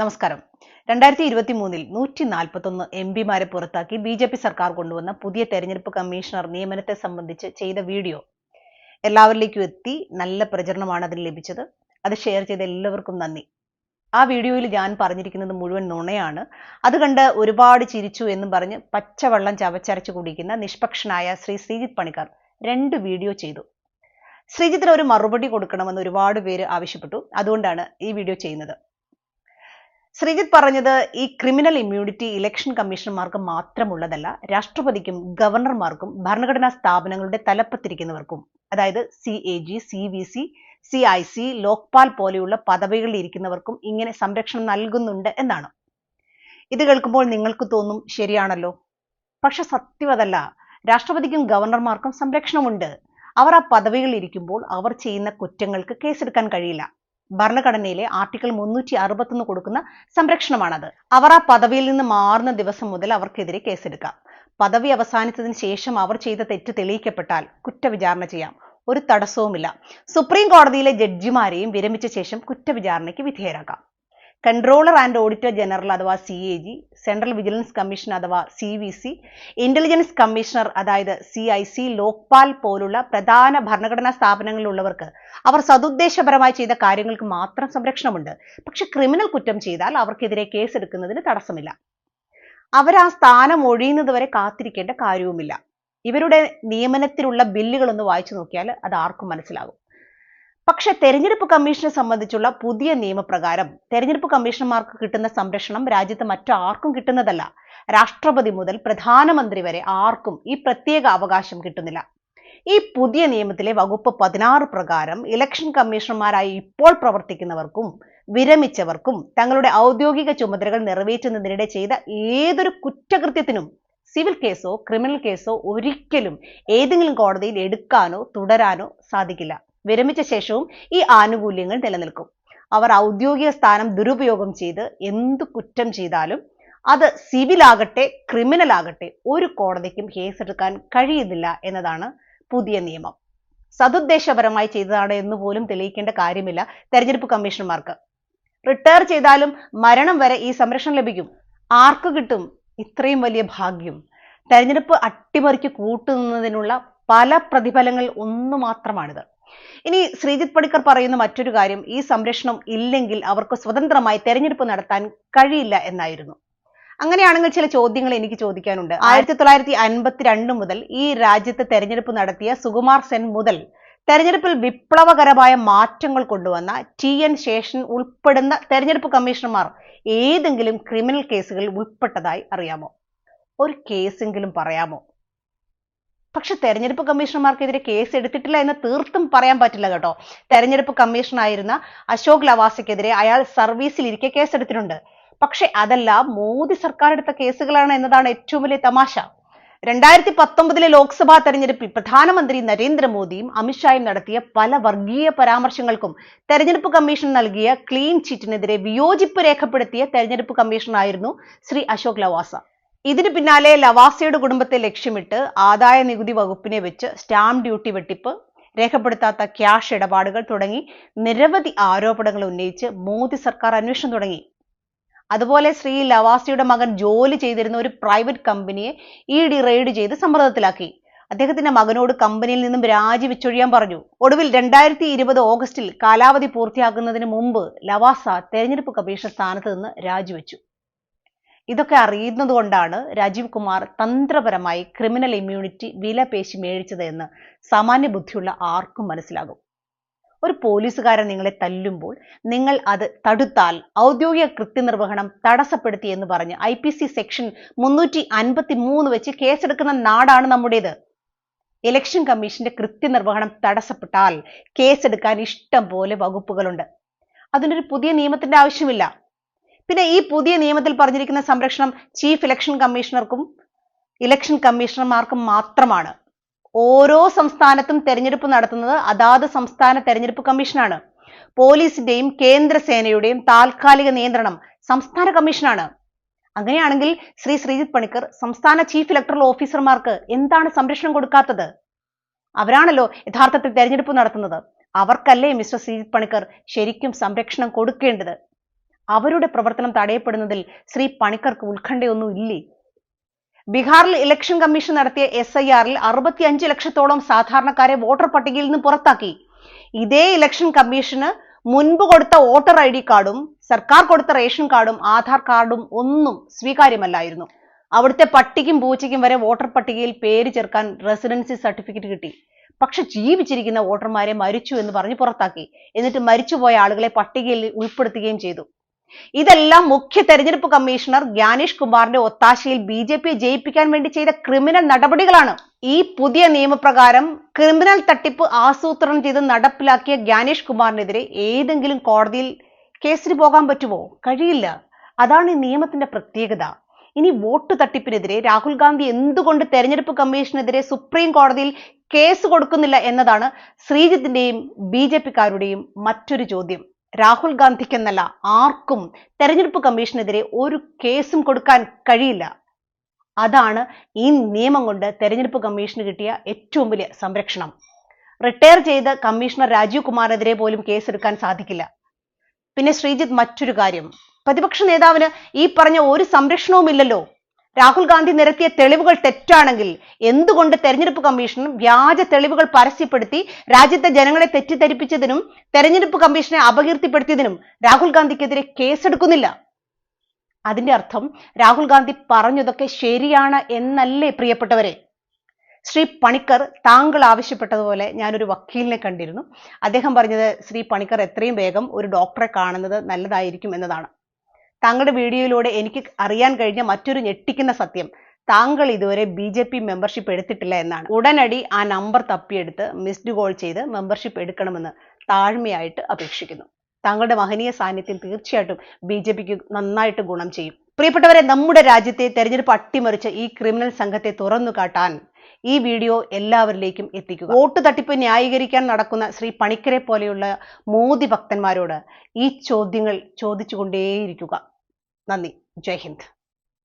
നമസ്കാരം. രണ്ടായിരത്തി ഇരുപത്തി മൂന്നിൽ നൂറ്റി നാൽപ്പത്തൊന്ന് എം പിമാരെ പുറത്താക്കി ബി ജെ പി സർക്കാർ കൊണ്ടുവന്ന പുതിയ തെരഞ്ഞെടുപ്പ് കമ്മീഷണർ നിയമനത്തെ സംബന്ധിച്ച് ചെയ്ത വീഡിയോ. എല്ലാവരിലേക്കും എത്തി നല്ല പ്രചരണമാണ് അതിന് ലഭിച്ചത്. അത് ഷെയർ ചെയ്ത എല്ലാവർക്കും നന്ദി. ആ വീഡിയോയിൽ ഞാൻ പറഞ്ഞിരിക്കുന്നത് മുഴുവൻ നുണയാണ്. അത് കണ്ട് ഒരുപാട് ചിരിച്ചു എന്ന് പറഞ്ഞ് പച്ചവെള്ളം ചവച്ചരച്ച് കുടിക്കുന്ന നിഷ്പക്ഷനായ ശ്രീ ശ്രീജിത് പണിക്കർ രണ്ട് വീഡിയോ ചെയ്തു. ശ്രീജിത്തിന് ഒരു മറുപടി കൊടുക്കണമെന്ന് ഒരുപാട് പേര് ആവശ്യപ്പെട്ടു. അതുകൊണ്ടാണ് ഈ വീഡിയോ ചെയ്യുന്നത്. ശ്രീജിത്ത് പറഞ്ഞത് ഈ ക്രിമിനൽ ഇമ്മ്യൂണിറ്റി ഇലക്ഷൻ കമ്മീഷണർമാർക്ക് മാത്രമുള്ളതല്ല രാഷ്ട്രപതിക്കും ഗവർണർമാർക്കും ഭരണഘടനാ സ്ഥാപനങ്ങളുടെ തലപ്പത്തിരിക്കുന്നവർക്കും അതായത് C A G C V C C I C Lokpal പോലെയുള്ള പദവികളിൽ ഇരിക്കുന്നവർക്കും ഇങ്ങനെ സംരക്ഷണം നൽകുന്നുണ്ട് എന്നാണ്. ഇത് കേൾക്കുമ്പോൾ നിങ്ങൾക്ക് തോന്നും ശരിയാണല്ലോ. പക്ഷെ സത്യം അതല്ല രാഷ്ട്രപതിക്കും ഗവർണർമാർക്കും സംരക്ഷണമുണ്ട്. അവർ ആ പദവികളിൽ ഇരിക്കുമ്പോൾ അവർ ചെയ്യുന്ന കുറ്റങ്ങൾക്ക് കേസെടുക്കാൻ കഴിയില്ല. ഭരണഘടനയിലെ ആർട്ടിക്കിൾ മുന്നൂറ്റി അറുപത്തൊന്ന് കൊടുക്കുന്ന സംരക്ഷണമാണത്. അവർ ആ പദവിയിൽ നിന്ന് മാറുന്ന ദിവസം മുതൽ അവർക്കെതിരെ കേസെടുക്കാം. പദവി അവസാനിച്ചതിന് ശേഷം അവർ ചെയ്ത തെറ്റ് തെളിയിക്കപ്പെട്ടാൽ കുറ്റവിചാരണ ചെയ്യാം. ഒരു തടസ്സവുമില്ല. സുപ്രീം കോടതിയിലെ ജഡ്ജിമാരെയും വിരമിച്ച ശേഷം കുറ്റവിചാരണയ്ക്ക് വിധേയരാക്കാം കൺട്രോളർ ആൻഡ് ഓഡിറ്റർ ജനറൽ അഥവാ C A G central vigilance commission അഥവാ C V C intelligence commissioner അതായത് സി ഐ സി ലോക്പാൽ പോലുള്ള പ്രധാന ഭരണഘടനാ സ്ഥാപനങ്ങളിലുള്ളവർക്ക് അവർ സതുദ്ദേശപരമായി ചെയ്ത കാര്യങ്ങൾക്ക് മാത്രം സംരക്ഷണമുണ്ട്. പക്ഷെ ക്രിമിനൽ കുറ്റം ചെയ്താൽ അവർക്കെതിരെ കേസെടുക്കുന്നതിന് തടസ്സമില്ല. അവർ ആ സ്ഥാനം ഒഴിയുന്നത് വരെ കാത്തിരിക്കേണ്ട കാര്യവുമില്ല. ഇവരുടെ നിയമനത്തിലുള്ള ബില്ലുകളൊന്ന് വായിച്ചു നോക്കിയാൽ അത് ആർക്കും മനസ്സിലാകും പക്ഷെ തെരഞ്ഞെടുപ്പ് കമ്മീഷനെ സംബന്ധിച്ചുള്ള പുതിയ നിയമപ്രകാരം തെരഞ്ഞെടുപ്പ് കമ്മീഷണർമാർക്ക് കിട്ടുന്ന സംരക്ഷണം രാജ്യത്ത് മറ്റാർക്കും കിട്ടുന്നതല്ല. രാഷ്ട്രപതി മുതൽ പ്രധാനമന്ത്രി വരെ ആർക്കും ഈ പ്രത്യേക അവകാശം കിട്ടുന്നില്ല. ഈ പുതിയ നിയമത്തിലെ വകുപ്പ് പതിനാറ് പ്രകാരം ഇലക്ഷൻ കമ്മീഷണർമാരായി ഇപ്പോൾ പ്രവർത്തിക്കുന്നവർക്കും വിരമിച്ചവർക്കും തങ്ങളുടെ ഔദ്യോഗിക ചുമതലകൾ നിറവേറ്റുന്നതിനിടെ ചെയ്ത ഏതൊരു കുറ്റകൃത്യത്തിനും സിവിൽ കേസോ ക്രിമിനൽ കേസോ ഒരിക്കലും ഏതെങ്കിലും കോടതിയിൽ എടുക്കാനോ തുടരാനോ സാധിക്കില്ല. വിരമിച്ച ശേഷവും ഈ ആനുകൂല്യങ്ങൾ നിലനിൽക്കും. അവർ ഔദ്യോഗിക സ്ഥാനം ദുരുപയോഗം ചെയ്ത് എന്ത് കുറ്റം ചെയ്താലും അത് സിവിൽ ആകട്ടെ ക്രിമിനൽ ആകട്ടെ ഒരു കോടതിക്കും കേസെടുക്കാൻ കഴിയുന്നില്ല എന്നതാണ് പുതിയ നിയമം. സതുദ്ദേശപരമായി ചെയ്തതാണ് എന്ന് പോലും തെളിയിക്കേണ്ട കാര്യമില്ല തെരഞ്ഞെടുപ്പ് കമ്മീഷണർമാർക്ക്. റിട്ടയർ ചെയ്താലും മരണം വരെ ഈ സംരക്ഷണം ലഭിക്കും. ആർക്ക് കിട്ടും? ഇത്രയും വലിയ ഭാഗ്യം. തെരഞ്ഞെടുപ്പ് അട്ടിമറിക്ക് കൂട്ടുന്നതിനുള്ള പല പ്രതിഫലങ്ങൾ ഒന്നു മാത്രമാണിത്. ഇനി ശ്രീജിത് പണിക്കർ പറയുന്ന മറ്റൊരു കാര്യം ഈ സംരക്ഷണം ഇല്ലെങ്കിൽ അവർക്ക് സ്വതന്ത്രമായി തെരഞ്ഞെടുപ്പ് നടത്താൻ കഴിയില്ല എന്നായിരുന്നു. അങ്ങനെയാണെങ്കിൽ ചില ചോദ്യങ്ങൾ എനിക്ക് ചോദിക്കാനുണ്ട്. ആയിരത്തി തൊള്ളായിരത്തി അൻപത്തിരണ്ട് മുതൽ ഈ രാജ്യത്ത് തെരഞ്ഞെടുപ്പ് നടത്തിയ സുകുമാർ സെൻ മുതൽ തെരഞ്ഞെടുപ്പിൽ വിപ്ലവകരമായ മാറ്റങ്ങൾ കൊണ്ടുവന്ന ടി എൻ ശേഷൻ ഉൾപ്പെടുന്ന തെരഞ്ഞെടുപ്പ് കമ്മീഷണർമാർ ഏതെങ്കിലും ക്രിമിനൽ കേസുകളിൽ ഉൾപ്പെട്ടതായി അറിയാമോ? ഒരു കേസെങ്കിലും പറയാമോ? പക്ഷെ തെരഞ്ഞെടുപ്പ് കമ്മീഷണർമാർക്കെതിരെ കേസ് എടുത്തിട്ടില്ല എന്ന് തീർത്തും പറയാൻ പറ്റില്ല കേട്ടോ. തെരഞ്ഞെടുപ്പ് കമ്മീഷണറായിരുന്ന അശോക് ലവാസയ്ക്കെതിരെ അയാൾ സർവീസിൽ സർവീസിലിരിക്കെ കേസെടുത്തിട്ടുണ്ട്. പക്ഷെ അതല്ല മോദി സർക്കാർ എടുത്ത കേസുകളാണ് എന്നതാണ് ഏറ്റവും വലിയ തമാശ. രണ്ടായിരത്തി പത്തൊമ്പതിലെ ലോക്സഭാ തെരഞ്ഞെടുപ്പിൽ പ്രധാനമന്ത്രി നരേന്ദ്രമോദിയും അമിത്ഷായും നടത്തിയ പല വർഗീയ പരാമർശങ്ങൾക്കും തെരഞ്ഞെടുപ്പ് കമ്മീഷൻ നൽകിയ ക്ലീൻ ചിറ്റിനെതിരെ വിയോജിപ്പ് രേഖപ്പെടുത്തിയ തെരഞ്ഞെടുപ്പ് കമ്മീഷണറായിരുന്നു ശ്രീ അശോക് ലവാസ. ഇതിന് പിന്നാലെ ലവാസയുടെ കുടുംബത്തെ ലക്ഷ്യമിട്ട് ആദായ നികുതി വകുപ്പിനെ വെച്ച് സ്റ്റാമ്പ് ഡ്യൂട്ടി വെട്ടിപ്പ് രേഖപ്പെടുത്താത്ത ക്യാഷ് ഇടപാടുകൾ തുടങ്ങി നിരവധി ആരോപണങ്ങൾ ഉന്നയിച്ച് മോദി സർക്കാർ അന്വേഷണം തുടങ്ങി. അതുപോലെ ശ്രീ ലവാസിയുടെ മകൻ ജോലി ചെയ്തിരുന്ന ഒരു പ്രൈവറ്റ് കമ്പനിയെ ഇ ഡി റെയ്ഡ് ചെയ്ത് സമ്മർദ്ദത്തിലാക്കി. അദ്ദേഹത്തിന്റെ മകനോട് കമ്പനിയിൽ നിന്നും രാജിവെച്ചൊഴിയാൻ പറഞ്ഞു. ഒടുവിൽ രണ്ടായിരത്തി ഇരുപത് ഓഗസ്റ്റിൽ കാലാവധി പൂർത്തിയാക്കുന്നതിന് മുമ്പ് ലവാസ തെരഞ്ഞെടുപ്പ് കമ്മീഷൻ സ്ഥാനത്ത് നിന്ന് രാജിവെച്ചു. ഇതൊക്കെ അറിയുന്നത് കൊണ്ടാണ് രാജീവ് കുമാർ തന്ത്രപരമായി ക്രിമിനൽ ഇമ്മ്യൂണിറ്റി വില പേശി മേടിച്ചത് എന്ന് സാമാന്യ ബുദ്ധിയുള്ള ആർക്കും മനസ്സിലാകും. ഒരു പോലീസുകാരൻ നിങ്ങളെ തല്ലുമ്പോൾ നിങ്ങൾ അത് തടുത്താൽ ഔദ്യോഗിക കൃത്യനിർവഹണം തടസ്സപ്പെടുത്തി എന്ന് പറഞ്ഞ് ഐ പി സി സെക്ഷൻ മുന്നൂറ്റി അൻപത്തി മൂന്ന് വെച്ച് കേസെടുക്കുന്ന നാടാണ് നമ്മുടേത്. ഇലക്ഷൻ കമ്മീഷന്റെ കൃത്യനിർവഹണം തടസ്സപ്പെട്ടാൽ കേസെടുക്കാൻ ഇഷ്ടം പോലെ വകുപ്പുകളുണ്ട്. അതിനൊരു പുതിയ നിയമത്തിന്റെ ആവശ്യമില്ല. പിന്നെ ഈ പുതിയ നിയമത്തിൽ പറഞ്ഞിരിക്കുന്ന സംരക്ഷണം ചീഫ് ഇലക്ഷൻ കമ്മീഷണർക്കും ഇലക്ഷൻ കമ്മീഷണർമാർക്കും മാത്രമാണ്. ഓരോ സംസ്ഥാനത്തും തെരഞ്ഞെടുപ്പ് നടത്തുന്നത് അതാത് സംസ്ഥാന തെരഞ്ഞെടുപ്പ് കമ്മീഷനാണ്. പോലീസിന്റെയും കേന്ദ്രസേനയുടെയും താൽക്കാലിക നിയന്ത്രണം സംസ്ഥാന കമ്മീഷനാണ്. അങ്ങനെയാണെങ്കിൽ ശ്രീ ശ്രീജിത്ത് പണിക്കർ സംസ്ഥാന ചീഫ് ഇലക്ടറൽ ഓഫീസർമാർക്ക് എന്താണ് സംരക്ഷണം കൊടുക്കാത്തത്? അവരാണല്ലോ യഥാർത്ഥത്തിൽ തെരഞ്ഞെടുപ്പ് നടത്തുന്നത്. അവർക്കല്ലേ മിസ്റ്റർ ശ്രീജിത്ത് പണിക്കർ ശരിക്കും സംരക്ഷണം കൊടുക്കേണ്ടത്? അവരുടെ പ്രവർത്തനം തടയപ്പെടുന്നതിൽ ശ്രീ പണിക്കർക്ക് ഉത്കണ്ഠയൊന്നും ഇല്ലേ? ബീഹാറിൽ ഇലക്ഷൻ കമ്മീഷൻ നടത്തിയ എസ് ഐ ആറിൽ അറുപത്തിയഞ്ച് ലക്ഷത്തോളം സാധാരണക്കാരെ വോട്ടർ പട്ടികയിൽ നിന്ന് പുറത്താക്കി. ഇതേ ഇലക്ഷൻ കമ്മീഷന് മുൻപ് കൊടുത്ത വോട്ടർ ഐ ഡി കാർഡും സർക്കാർ കൊടുത്ത റേഷൻ കാർഡും ആധാർ കാർഡും ഒന്നും സ്വീകാര്യമല്ലായിരുന്നു. അവിടുത്തെ പട്ടിക്കും പൂച്ചയ്ക്കും വരെ വോട്ടർ പട്ടികയിൽ പേര് ചേർക്കാൻ റെസിഡൻസി സർട്ടിഫിക്കറ്റ് കിട്ടി. പക്ഷെ ജീവിച്ചിരിക്കുന്ന വോട്ടർമാരെ മരിച്ചു എന്ന് പറഞ്ഞ് പുറത്താക്കി. എന്നിട്ട് മരിച്ചുപോയ ആളുകളെ പട്ടികയിൽ ഉൾപ്പെടുത്തുകയും ചെയ്തു. ഇതെല്ലാം മുഖ്യ തെരഞ്ഞെടുപ്പ് കമ്മീഷണർ ഗ്യാനേഷ് കുമാറിന്റെ ഒത്താശയിൽ ബി ജെ പിയെ ജയിപ്പിക്കാൻ വേണ്ടി ചെയ്ത ക്രിമിനൽ നടപടികളാണ്. ഈ പുതിയ നിയമപ്രകാരം ക്രിമിനൽ തട്ടിപ്പ് ആസൂത്രണം ചെയ്ത് നടപ്പിലാക്കിയ ഗ്യാനേഷ് കുമാറിനെതിരെ ഏതെങ്കിലും കോടതിയിൽ കേസിന് പോകാൻ പറ്റുമോ? കഴിയില്ല. അതാണ് ഈ നിയമത്തിന്റെ പ്രത്യേകത. ഇനി വോട്ട് തട്ടിപ്പിനെതിരെ രാഹുൽ ഗാന്ധി എന്തുകൊണ്ട് തെരഞ്ഞെടുപ്പ് കമ്മീഷനെതിരെ സുപ്രീം കോടതിയിൽ കേസ് കൊടുക്കുന്നില്ല എന്നതാണ് ശ്രീജിത്തിന്റെയും ബി മറ്റൊരു ചോദ്യം. രാഹുൽ ഗാന്ധിക്കെന്നല്ല ആർക്കും തെരഞ്ഞെടുപ്പ് കമ്മീഷനെതിരെ ഒരു കേസും കൊടുക്കാൻ കഴിയില്ല. അതാണ് ഈ നിയമം കൊണ്ട് തെരഞ്ഞെടുപ്പ് കമ്മീഷന് കിട്ടിയ ഏറ്റവും വലിയ സംരക്ഷണം. റിട്ടയർ ചെയ്ത കമ്മീഷണർ രാജീവ് കുമാറിനെതിരെ പോലും കേസെടുക്കാൻ സാധിക്കില്ല. പിന്നെ ശ്രീജിത്ത് മറ്റൊരു കാര്യം. പ്രതിപക്ഷ നേതാവിന് ഈ പറഞ്ഞ ഒരു സംരക്ഷണവും ഇല്ലല്ലോ രാഹുൽ ഗാന്ധി നിരത്തിയ തെളിവുകൾ തെറ്റാണെങ്കിൽ എന്തുകൊണ്ട് തെരഞ്ഞെടുപ്പ് കമ്മീഷൻ വ്യാജ തെളിവുകൾ പരസ്യപ്പെടുത്തി രാജ്യത്തെ ജനങ്ങളെ തെറ്റിദ്ധരിപ്പിച്ചതിനും തെരഞ്ഞെടുപ്പ് കമ്മീഷനെ അപകീർത്തിപ്പെടുത്തിയതിനും രാഹുൽ ഗാന്ധിക്കെതിരെ കേസെടുക്കുന്നില്ല? അതിന്റെ അർത്ഥം രാഹുൽ ഗാന്ധി പറഞ്ഞതൊക്കെ ശരിയാണ് എന്നല്ലേ പ്രിയപ്പെട്ടവരെ? ശ്രീ പണിക്കർ താങ്കൾ ആവശ്യപ്പെട്ടതുപോലെ ഞാനൊരു വക്കീലിനെ കണ്ടിരുന്നു. അദ്ദേഹം പറഞ്ഞത് ശ്രീ പണിക്കർ എത്രയും വേഗം ഒരു ഡോക്ടറെ കാണുന്നത് നല്ലതായിരിക്കും എന്നതാണ്. താങ്കളുടെ വീഡിയോയിലൂടെ എനിക്ക് അറിയാൻ കഴിഞ്ഞ മറ്റൊരു ഞെട്ടിക്കുന്ന സത്യം. താങ്കൾ ഇതുവരെ ബി ജെ പി മെമ്പർഷിപ്പ് എടുത്തിട്ടില്ല എന്നാണ്. ഉടനടി ആ നമ്പർ തപ്പിയെടുത്ത് മിസ്ഡ് കോൾ ചെയ്ത് മെമ്പർഷിപ്പ് എടുക്കണമെന്ന് താഴ്മയായിട്ട് അപേക്ഷിക്കുന്നു. താങ്കളുടെ മഹനീയ സാന്നിധ്യം തീർച്ചയായിട്ടും ബി ജെ പിക്ക് നന്നായിട്ട് ഗുണം ചെയ്യും. പ്രിയപ്പെട്ടവരെ നമ്മുടെ രാജ്യത്തെ തെരഞ്ഞെടുപ്പ് അട്ടിമറിച്ച ഈ ക്രിമിനൽ സംഘത്തെ തുറന്നു കാട്ടാൻ ഈ വീഡിയോ എല്ലാവരിലേക്കും എത്തിക്കുക. വോട്ട് തട്ടിപ്പ് ന്യായീകരിക്കാൻ നടക്കുന്ന ശ്രീ പണിക്കരെ പോലെയുള്ള മോദി ഭക്തന്മാരോട് ഈ ചോദ്യങ്ങൾ ചോദിച്ചുകൊണ്ടേയിരിക്കുക. നന്ദി. ജയ് ഹിന്ദ്.